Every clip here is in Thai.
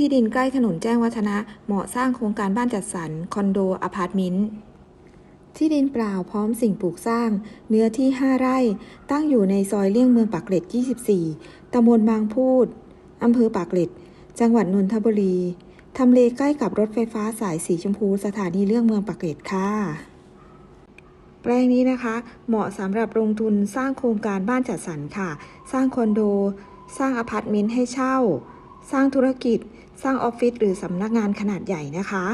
ที่ดินใกล้ถนนแจ้งวัฒนะ เหมาะสร้างโครงการบ้านจัดสรร คอนโด อพาร์ตเมนต์ ที่ดินเปล่าพร้อมสิ่งปลูกสร้าง เนื้อที่ 5 ไร่ ตั้งอยู่ในซอยเลี่ยงเมืองปากเกร็ด 24 ตำบลบางพูด อำเภอปากเกร็ด จังหวัดนนทบุรี ทำเลใกล้กับรถไฟฟ้าสายสีชมพูสถานีเลี่ยงเมืองปากเกร็ดค่ะแปลงนี้นะคะ เหมาะสำหรับลงทุนสร้างโครงการบ้านจัดสรรค่ะ สร้างคอนโด สร้างอพาร์ตเมนต์ให้เช่า สร้างธุรกิจ สร้างออฟฟิศหรือสำนักงานขนาดใหญ่นะคะ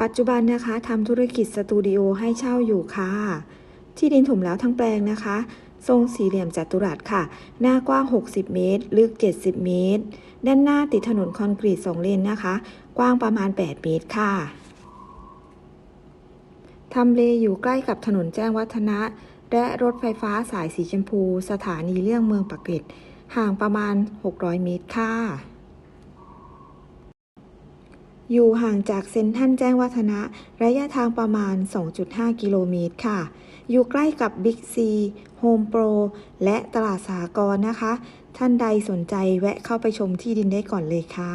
ปัจจุบันนะคะทำธุรกิจสตูดิโอให้เช่าอยู่ค่ะ ที่ดินถมแล้วทั้งแปลงนะคะ ทรงสี่เหลี่ยมจัตุรัสค่ะ หน้ากว้าง 60 เมตร ลึก 70 เมตร ด้านหน้าติดถนนคอนกรีต 2 เลนนะคะ กว้างประมาณ 8 เมตรค่ะทำเลอยู่ใกล้กับถนนแจ้งวัฒนะ และรถไฟฟ้าสายสีชมพู สถานีเลี่ยงเมืองปากเกร็ด ห่างประมาณ 600 เมตรค่ะ อยู่ห่างจากเซ็นทรัลแจ้งวัฒนะ ระยะทางประมาณ 2.5 กิโลเมตรค่ะ อยู่ใกล้กับบิ๊กซีโฮมโปรและตลาดสากรนะคะ ท่านใดสนใจแวะเข้าไปชมที่ดินได้ก่อนเลยค่ะ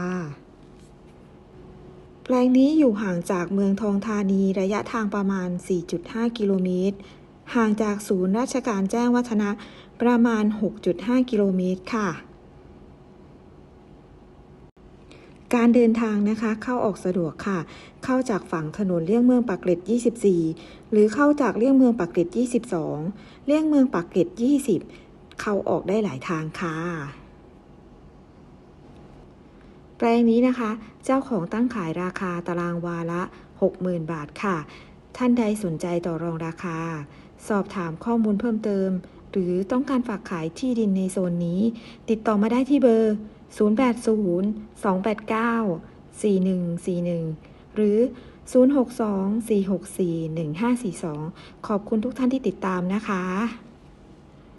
แปลงนี้อยู่ห่างจากเมืองทองธานีระยะทางประมาณ 4.5 กิโลเมตร ห่างจากศูนย์ราชการแจ้งวัฒนะ ประมาณ 6.5 กิโลเมตรค่ะ การเดินทางนะคะเข้าออกสะดวกค่ะ เข้าจากฝั่งถนนเลี่ยงเมืองปากเกร็ด 24 หรือเข้าจากเลี่ยงเมืองปากเกร็ด 22 เลี่ยงเมืองปากเกร็ด 20 เข้าออกได้หลายทางค่ะแปลงนี้นะคะ เจ้าของตั้งขายราคาตารางวาละ 60,000 บาทค่ะ ท่านใดสนใจต่อรองราคา สอบถามข้อมูลเพิ่มเติม หรือต้องการฝากขายที่ดินในโซนนี้ ติดต่อมาได้ที่เบอร์ 080-289-4141 หรือ 062-464-1542 ขอบคุณทุกท่านที่ติดตามนะคะ